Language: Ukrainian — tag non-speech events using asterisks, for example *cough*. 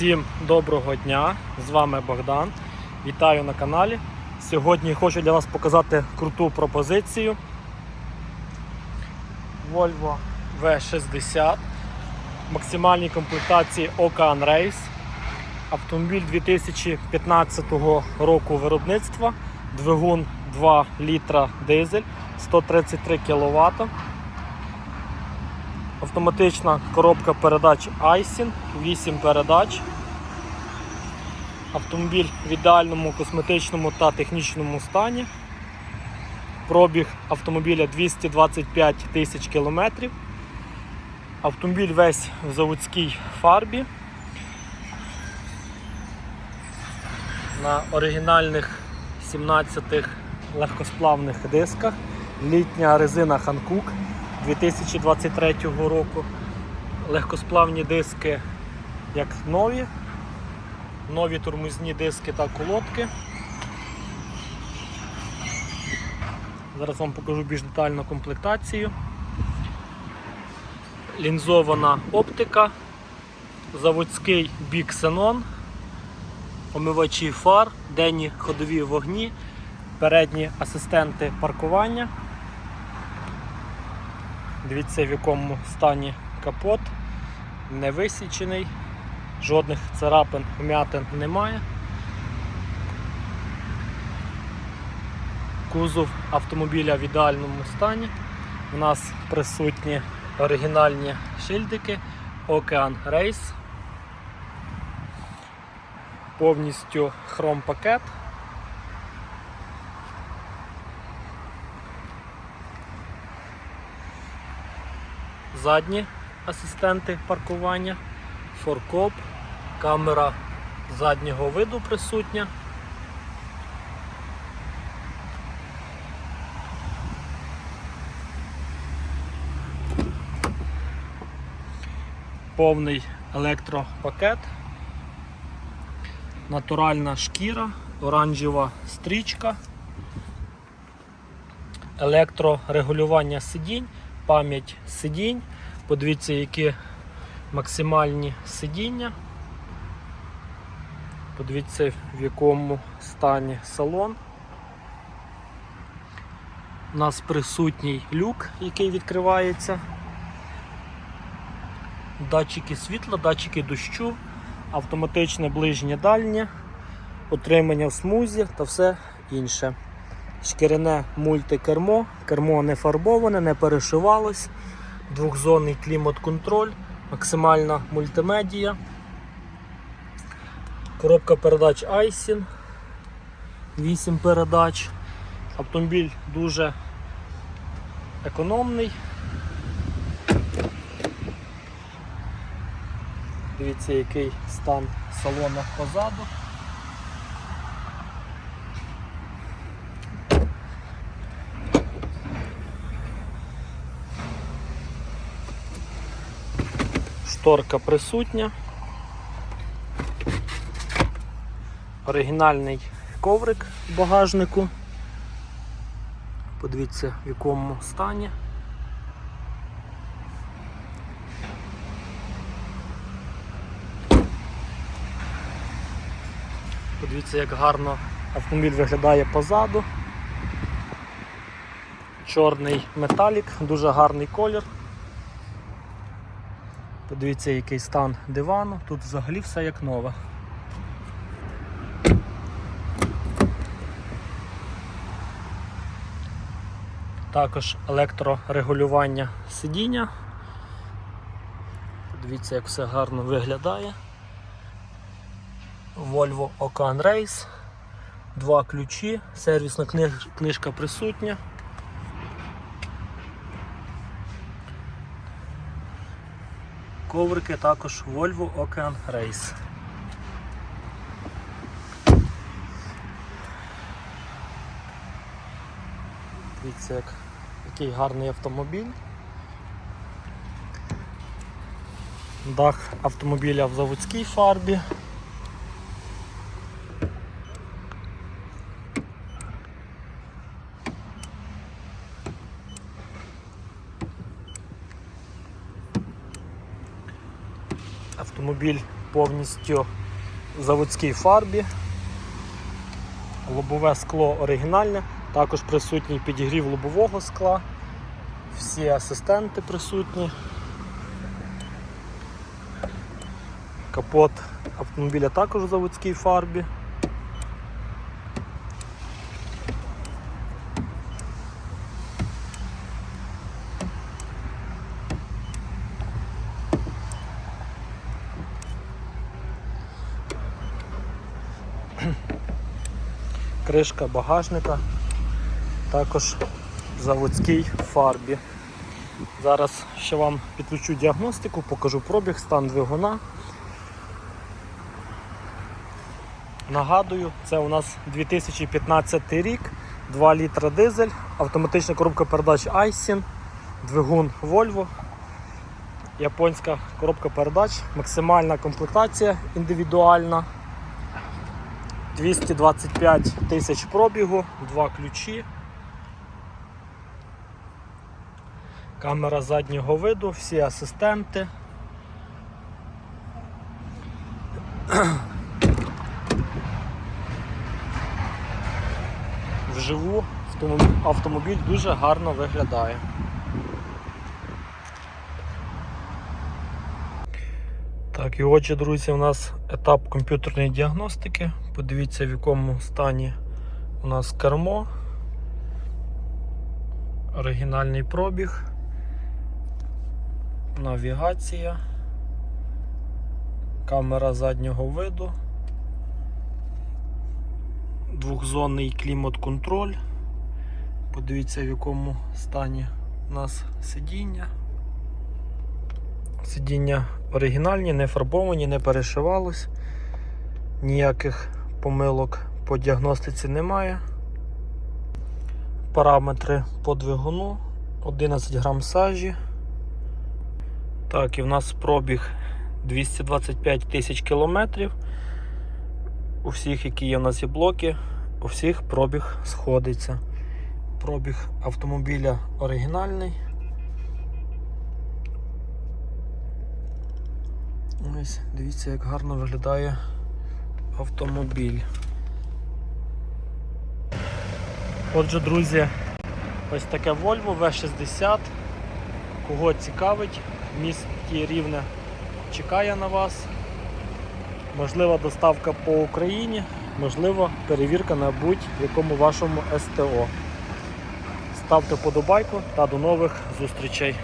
Всім доброго дня! З вами Богдан. Вітаю на каналі. Сьогодні хочу для вас показати круту пропозицію. Volvo V60 в максимальній комплектації Ocan Race. Автомобіль 2015 року виробництва, двигун 2 літра дизель, 133 кВт. Автоматична коробка передач Aisin, 8 передач. Автомобіль в ідеальному косметичному та технічному стані. Пробіг автомобіля 225 тисяч кілометрів. Автомобіль весь в заводській фарбі. На оригінальних 17 легкосплавних дисках. Літня резина Hankook 2023 року. Легкосплавні диски як нові, нові тормозні диски та колодки. Зараз вам покажу більш детальну комплектацію. Лінзована оптика, заводський бік Xenon, омивачі фар, денні ходові вогні, передні асистенти паркування. Дивіться, в якому стані капот, не висічений, жодних царапин, вмятин немає. Кузов автомобіля в ідеальному стані. У нас присутні оригінальні шильдики Ocean Race. Повністю хром пакет. Задні асистенти паркування, форкоп, камера заднього виду присутня. Повний електропакет, натуральна шкіра, оранжева стрічка, електрорегулювання сидінь пам'ять сидінь. Подивіться, які максимальні сидіння. Подивіться, в якому стані салон. У нас присутній люк, який відкривається. Датчики світла, датчики дощу, автоматичне ближнє дальнє, отримання в смузі та все інше. Шкіряне мультикермо, кермо не фарбоване, не перешивалось, двохзонний клімат-контроль, максимальна мультимедія, коробка передач Aisin, 8 передач. Автомобіль дуже економний. Дивіться, який стан салону позаду. Шторка присутня. Оригінальний коврик в багажнику. Подивіться в якому стані. Подивіться, як гарно автомобіль виглядає позаду. Чорний металік, дуже гарний колір. Подивіться, який стан дивану, тут взагалі все як нове. Також електрорегулювання сидіння. Подивіться, як все гарно виглядає. Volvo Ocan Race, два ключі, сервісна книжка присутня. Коврики також Volvo Ocean Race. Дивіться, як, який гарний автомобіль. Дах автомобіля в заводській фарбі. Автомобіль повністю в заводській фарбі. Лобове скло оригінальне, також присутній підігрів лобового скла. Всі асистенти присутні. Капот автомобіля також в заводській фарбі. *clears throat* Кришка багажника також в заводській фарбі. Зараз ще вам підключу діагностику, покажу пробіг, стан двигуна. Нагадую, це у нас 2015 рік, 2 літра дизель, автоматична коробка передач Aisin, двигун Volvo, японська коробка передач, максимальна комплектація індивідуальна. 225 тисяч пробігу, два ключі. Камера заднього виду, всі асистенти. Вживу автомобіль- дуже гарно виглядає. Так, і отже, друзі, у нас етап комп'ютерної діагностики. Подивіться, в якому стані у нас кермо, оригінальний пробіг, навігація, камера заднього виду, двохзонний клімат-контроль. Подивіться, в якому стані у нас сидіння. Сидіння оригінальні, не фарбовані, не перешивалось. Ніяких помилок по діагностиці немає. Параметри по двигуну 11 грам сажі. Так, і в нас пробіг 225 тисяч кілометрів. У всіх, які є в нас є блоки, у всіх пробіг сходиться. Пробіг автомобіля оригінальний. Ось, дивіться, як гарно виглядає автомобіль. Отже, друзі, ось таке Volvo V60. Кого цікавить, в місті Рівне чекає на вас. Можлива доставка по Україні, можливо, перевірка на будь-якому вашому СТО. Ставте подобайку та до нових зустрічей.